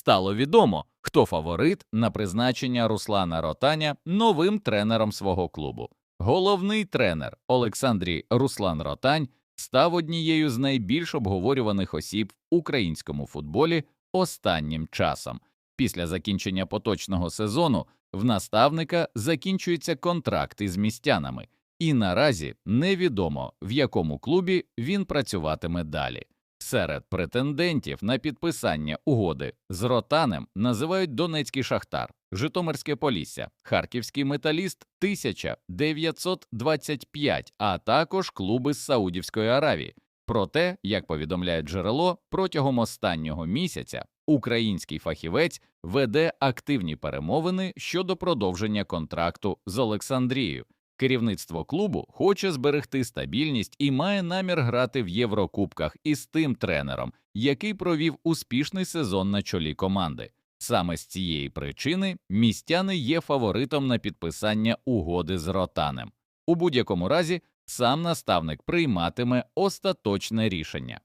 стало відомо, хто фаворит на призначення Руслана Ротаня новим тренером свого клубу. Головний тренер Олександрій Руслан Ротань став однією з найбільш обговорюваних осіб в українському футболі останнім часом. Після закінчення поточного сезону в наставника закінчується контракт із містянами, і наразі невідомо, в якому клубі він працюватиме далі. Серед претендентів на підписання угоди з Ротанем називають Донецький Шахтар, Житомирське Полісся, Харківський Металіст 1925, а також клуби з Саудівської Аравії. Проте, як повідомляє джерело, протягом останнього місяця український фахівець веде активні перемовини щодо продовження контракту з Олександрією. Керівництво клубу хоче зберегти стабільність і має намір грати в Єврокубках із тим тренером, який провів успішний сезон на чолі команди. Саме з цієї причини містяни є фаворитом на підписання угоди з Ротанем. У будь-якому разі сам наставник прийматиме остаточне рішення.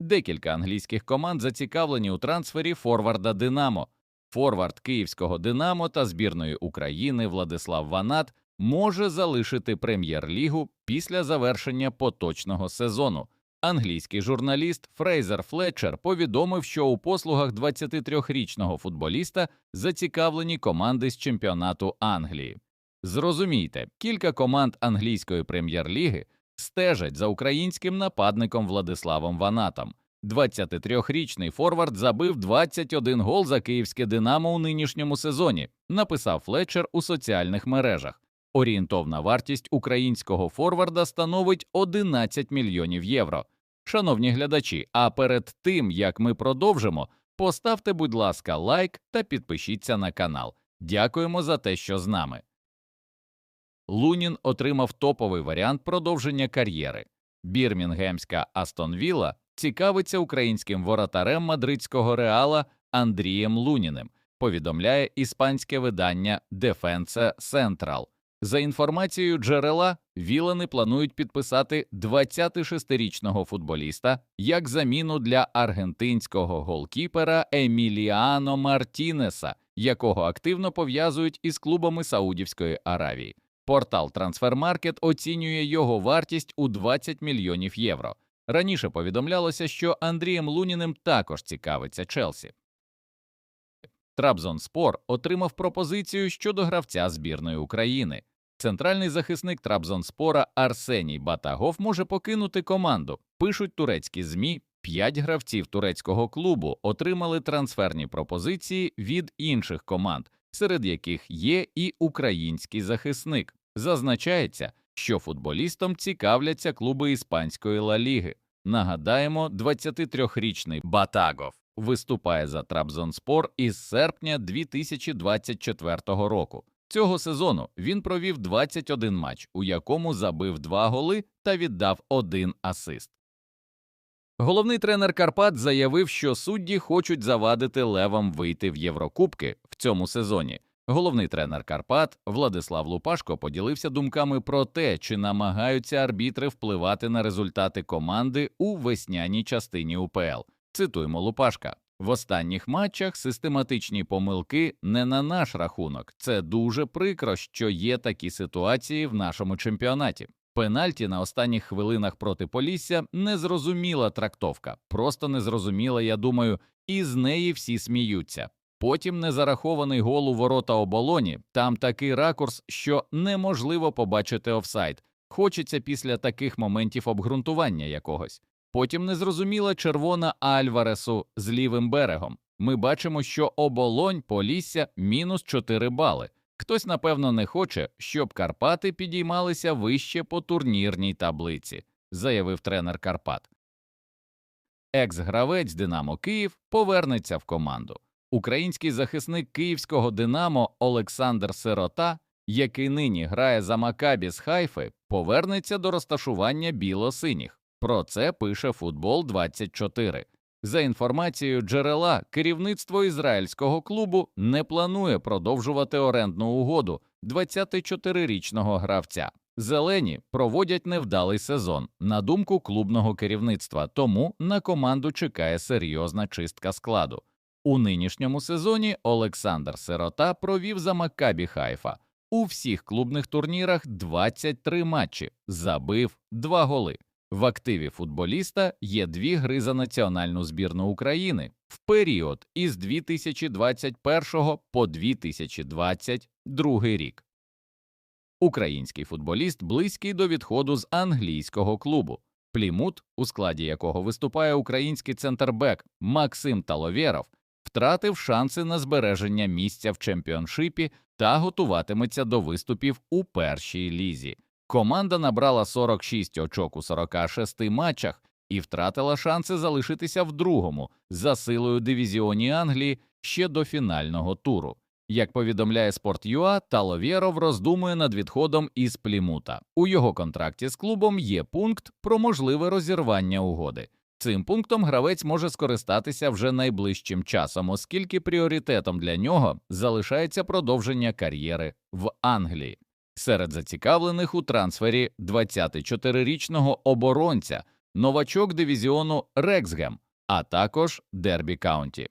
Декілька англійських команд зацікавлені у трансфері форварда Динамо. Форвард київського Динамо та збірної України Владислав Ванат може залишити прем'єр-лігу після завершення поточного сезону. Англійський журналіст Фрейзер Флетчер повідомив, що у послугах 23-річного футболіста зацікавлені команди з чемпіонату Англії. Зрозумійте, кілька команд англійської прем'єр-ліги стежать за українським нападником Владиславом Ванатом. 23-річний форвард забив 21 гол за київське Динамо у нинішньому сезоні, написав Флетчер у соціальних мережах. Орієнтовна вартість українського форварда становить 11 мільйонів євро. Шановні глядачі, а перед тим як ми продовжимо, поставте, будь ласка, лайк та підпишіться на канал. Дякуємо за те, що з нами. Лунін отримав топовий варіант продовження кар'єри. Бірмінгемська Астон Вілла цікавиться українським воротарем мадридського реала Андрієм Луніним, повідомляє іспанське видання Defensa Central. За інформацією джерела, Вілани планують підписати 26-річного футболіста як заміну для аргентинського голкіпера Еміліано Мартінеса, якого активно пов'язують із клубами Саудівської Аравії. Портал Transfermarkt оцінює його вартість у 20 мільйонів євро. Раніше повідомлялося, що Андрієм Луніним також цікавиться Челсі. Трабзонспор отримав пропозицію щодо гравця збірної України. Центральний захисник Трабзонспора Арсеній Батагов може покинути команду. Пишуть турецькі змі. П'ять гравців турецького клубу отримали трансферні пропозиції від інших команд, серед яких є і український захисник. Зазначається, що футболістом цікавляться клуби іспанської Ла Ліги. Нагадаємо, 23-річний Батагов виступає за Трабзонспор із серпня 2024 року. Цього сезону він провів 21 матч, у якому забив два голи та віддав один асист. Головний тренер Карпат заявив, що судді хочуть завадити левам вийти в Єврокубки в цьому сезоні. Головний тренер Карпат Владислав Лупашко поділився думками про те, чи намагаються арбітри впливати на результати команди у весняній частині УПЛ. Цитуємо Лупашка. В останніх матчах систематичні помилки не на наш рахунок. Це дуже прикро, що є такі ситуації в нашому чемпіонаті. Пенальті на останніх хвилинах проти Полісся незрозуміла трактовка, просто незрозуміла, я думаю, і з неї всі сміються. Потім незарахований гол у ворота оболоні, там такий ракурс, що неможливо побачити офсайд. Хочеться після таких моментів обґрунтування якогось. Потім незрозуміла червона Альваресу з лівим берегом. Ми бачимо, що оболонь Полісся мінус 4 бали. Хтось, напевно, не хоче, щоб Карпати підіймалися вище по турнірній таблиці, заявив тренер Карпат. Екс-гравець Динамо Київ повернеться в команду. Український захисник київського Динамо Олександр Сирота, який нині грає за Макабі з Хайфи, повернеться до розташування біло-синіх. Про це пише Футбол 24 За інформацією джерела, керівництво ізраїльського клубу не планує продовжувати орендну угоду 24-річного гравця. Зелені проводять невдалий сезон, на думку клубного керівництва, тому на команду чекає серйозна чистка складу. У нинішньому сезоні Олександр Сирота провів за Маккабі Хайфа у всіх клубних турнірах 23 матчі, забив 2 голи. В активі футболіста є дві гри за національну збірну України в період із 2021 по 2022 рік. Український футболіст близький до відходу з англійського клубу. Плімут, у складі якого виступає український центрбек Максим Таловєров, втратив шанси на збереження місця в чемпіоншипі та готуватиметься до виступів у першій лізі. Команда набрала 46 очок у 46 матчах і втратила шанси залишитися в другому за силою дивізіоні Англії ще до фінального туру. Як повідомляє Sport.ua, Таловєров роздумує над відходом із Плімута. У його контракті з клубом є пункт про можливе розірвання угоди. Цим пунктом гравець може скористатися вже найближчим часом, оскільки пріоритетом для нього залишається продовження кар'єри в Англії. Серед зацікавлених у трансфері 24-річного оборонця, новачок дивізіону Рексгем, а також Дербі Каунті.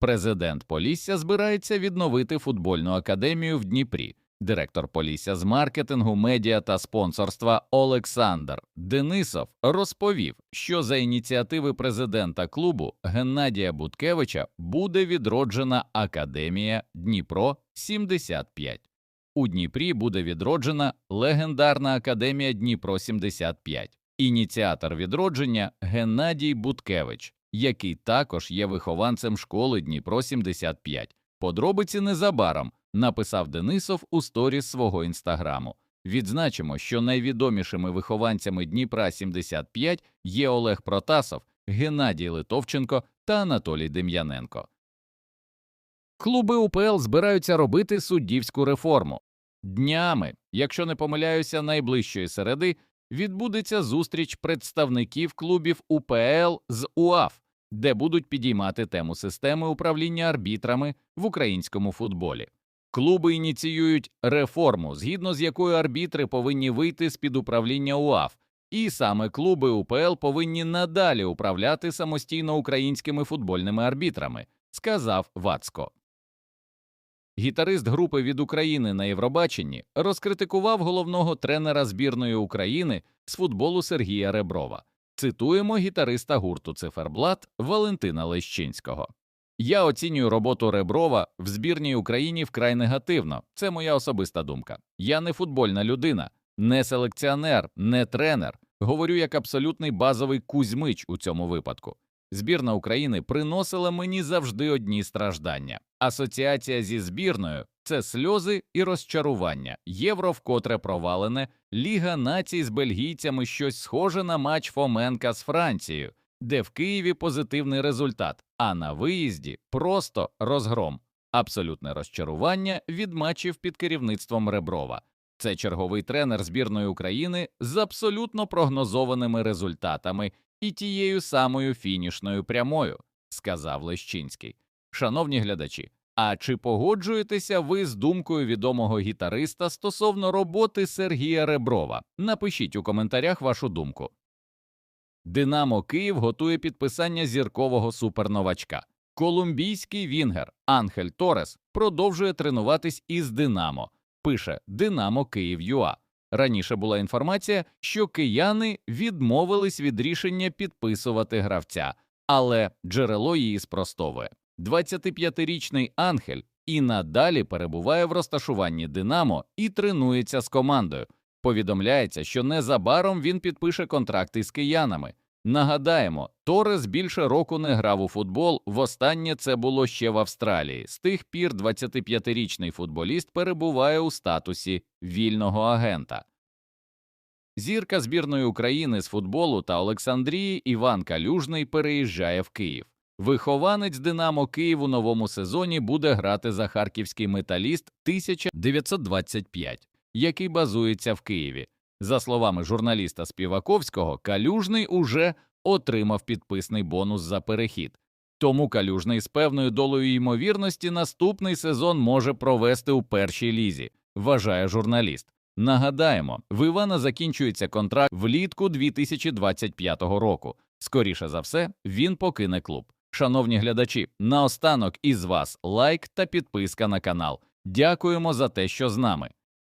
Президент Полісся збирається відновити футбольну академію в Дніпрі. Директор Полісся з маркетингу, медіа та спонсорства Олександр Денисов розповів, що за ініціативи президента клубу Геннадія Буткевича буде відроджена Академія Дніпро 75. У Дніпрі буде відроджена легендарна Академія Дніпро 75. Ініціатор відродження Геннадій Буткевич, який також є вихованцем школи Дніпро 75. Подробиці незабаром написав Денисов у сторіс свого інстаграму. Відзначимо, що найвідомішими вихованцями Дніпра 75 є Олег Протасов, Геннадій Литовченко та Анатолій Дем'яненко. Клуби УПЛ збираються робити суддівську реформу. Днями, якщо не помиляюся, найближчої середи відбудеться зустріч представників клубів УПЛ з УАФ, де будуть підіймати тему системи управління арбітрами в українському футболі. Клуби ініціюють реформу, згідно з якою арбітри повинні вийти з під управління УАФ, і саме клуби УПЛ повинні надалі управляти самостійно українськими футбольними арбітрами, сказав Вацко. Гітарист групи від України на Євробаченні розкритикував головного тренера збірної України з футболу Сергія Реброва. Цитуємо гітариста гурту Циферблат Валентина Лещинського. Я оцінюю роботу Реброва в збірній Україні вкрай негативно. Це моя особиста думка. Я не футбольна людина, не селекціонер, не тренер. Говорю як абсолютний базовий кузьмич у цьому випадку. Збірна України приносила мені завжди одні страждання. Асоціація зі збірною це сльози і розчарування. Євро вкотре провалене, Ліга націй з бельгійцями щось схоже на матч Фоменка з Францією, де в Києві позитивний результат, а на виїзді просто розгром. Абсолютне розчарування від матчів під керівництвом Реброва. Це черговий тренер збірної України з абсолютно прогнозованими результатами і тією самою фінішною прямою, сказав Лещинський. Шановні глядачі, а чи погоджуєтеся ви з думкою відомого гітариста стосовно роботи Сергія Реброва? Напишіть у коментарях вашу думку. Динамо Київ готує підписання зіркового суперновачка. Колумбійський Вінгер Анхель Торес продовжує тренуватись із Динамо. Пише Динамо Київ ЮА. Раніше була інформація, що кияни відмовились від рішення підписувати гравця, але джерело її спростовує. 25-річний Анхель і надалі перебуває в розташуванні Динамо і тренується з командою. Повідомляється, що незабаром він підпише контракт із киянами. Нагадаємо, Торес більше року не грав у футбол. Востаннє це було ще в Австралії. З тих пір 25-річний футболіст перебуває у статусі вільного агента. Зірка збірної України з футболу та Олександрії Іван Калюжний переїжджає в Київ. Вихованець Динамо Київ у новому сезоні буде грати за харківський металіст 1925, який базується в Києві. За словами журналіста Співаковського, Калюжний уже отримав підписний бонус за перехід. Тому Калюжний з певною долею ймовірності наступний сезон може провести у першій лізі, вважає журналіст. Нагадаємо, в Івана закінчується контракт влітку 2025 року. Скоріше за все, він покине клуб. Шановні глядачі, наостанок із вас лайк та підписка на канал. Дякуємо за те, що з нами.